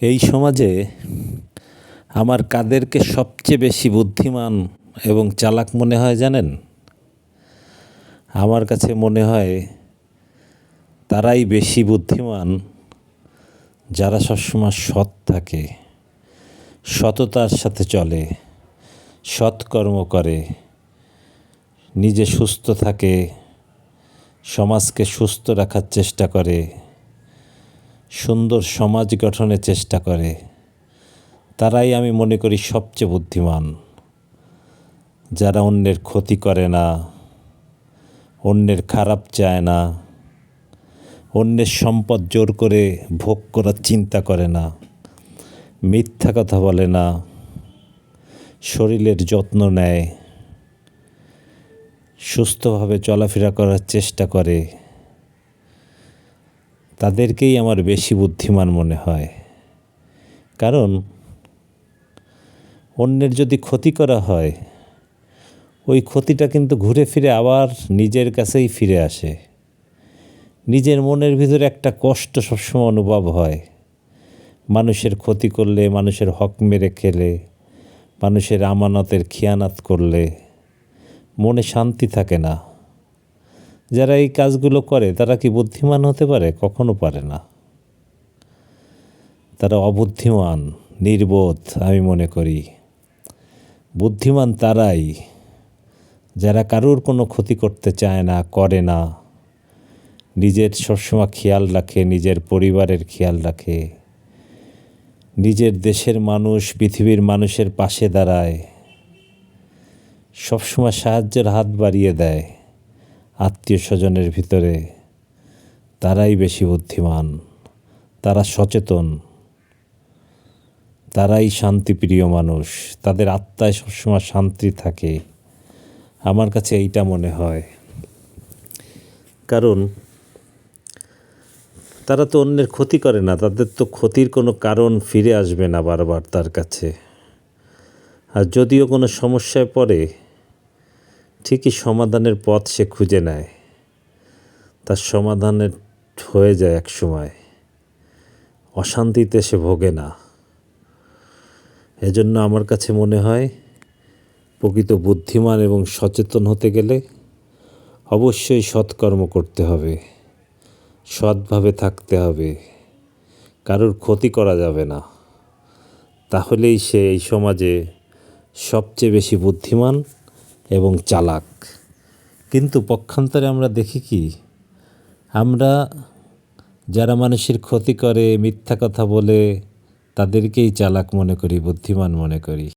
এই সমাজে আমার কাদেরকে সবচেয়ে বেশি বুদ্ধিমান এবং চালাক মনে হয় জানেন? আমার কাছে মনে হয় তারাই বেশি বুদ্ধিমান যারা সবসময় সৎ থাকে, সততার সাথে চলে সৎকর্ম করে, নিজে সুস্থ থাকে, সমাজকে সুস্থ রাখার চেষ্টা করে। সুন্দর সমাজ গঠনের চেষ্টা করে। তারাই আমি মনে করি সবচেয়ে বুদ্ধিমান। যারা অন্যের ক্ষতি করে না, অন্যের খারাপ চায় না, অন্যের সম্পদ জোর করে ভোগ করার চিন্তা করে না, মিথ্যা কথা বলে না, শরীরের যত্ন নেয়, সুস্থভাবে চলাফেরা করার চেষ্টা করে। তাদেরকেই আমার বেশি বুদ্ধিমান মনে হয়। কারণ অন্যের যদি ক্ষতি করা হয়, ওই ক্ষতিটা কিন্তু ঘুরে ফিরে আবার নিজের কাছেই ফিরে আসে। নিজের মনের ভিতরে একটা কষ্ট সবসময় অনুভব হয়। মানুষের ক্ষতি করলে, মানুষের হক মেরে খেলে, মানুষের আমানতের খেয়ানাত করলে মনে শান্তি থাকে না। যারা এই কাজগুলো করে, তারা কি বুদ্ধিমান হতে পারে? কখনো পারে না। তারা অবুদ্ধিমান, নির্বোধ, আমি মনে করি। বুদ্ধিমান তারাই, যারা কারুর কোনো ক্ষতি করতে চায় না, করে না। নিজের সবসময় খেয়াল রাখে, নিজের পরিবারের খেয়াল রাখে। নিজের দেশের মানুষ, পৃথিবীর মানুষের পাশে দাঁড়ায়। সবসময় সাহায্যের হাত বাড়িয়ে দেয়। আত্মীয় স্বজনের ভিতরে তারাই বেশি বুদ্ধিমান, তারা সচেতন, তারাই শান্তিপ্রিয় মানুষ, তাদের আত্মায় সবসময় শান্তি থাকে। আমার কাছে এইটা মনে হয়। কারণ তারা তো অন্যের ক্ষতি করে না, তাদের তো ক্ষতির কোনো কারণ ফিরে আসবে না বারবার তার কাছে। আর যদিও কোনো সমস্যায় পড়ে ঠিকই সমাধানের পথ সে খুঁজে নেয়। তার সমাধানের হয়ে যায় এক সময়। অশান্তিতে সে ভোগে না। এজন্য আমার কাছে মনে হয়, প্রকৃত বুদ্ধিমান এবং সচেতন হতে গেলে অবশ্যই সৎকর্ম করতে হবে। সৎভাবে থাকতে হবে। কারোর ক্ষতি করা যাবে না। তাহলেই সে এই সমাজে সবচেয়ে বেশি বুদ্ধিমান এবং চালাক। কিন্তু পক্ষান্তরে আমরা দেখি কি? আমরা যারা মানুষের ক্ষতি করে, মিথ্যা কথা বলে, তাদেরকেই চালাক মনে করি, বুদ্ধিমান মনে করি।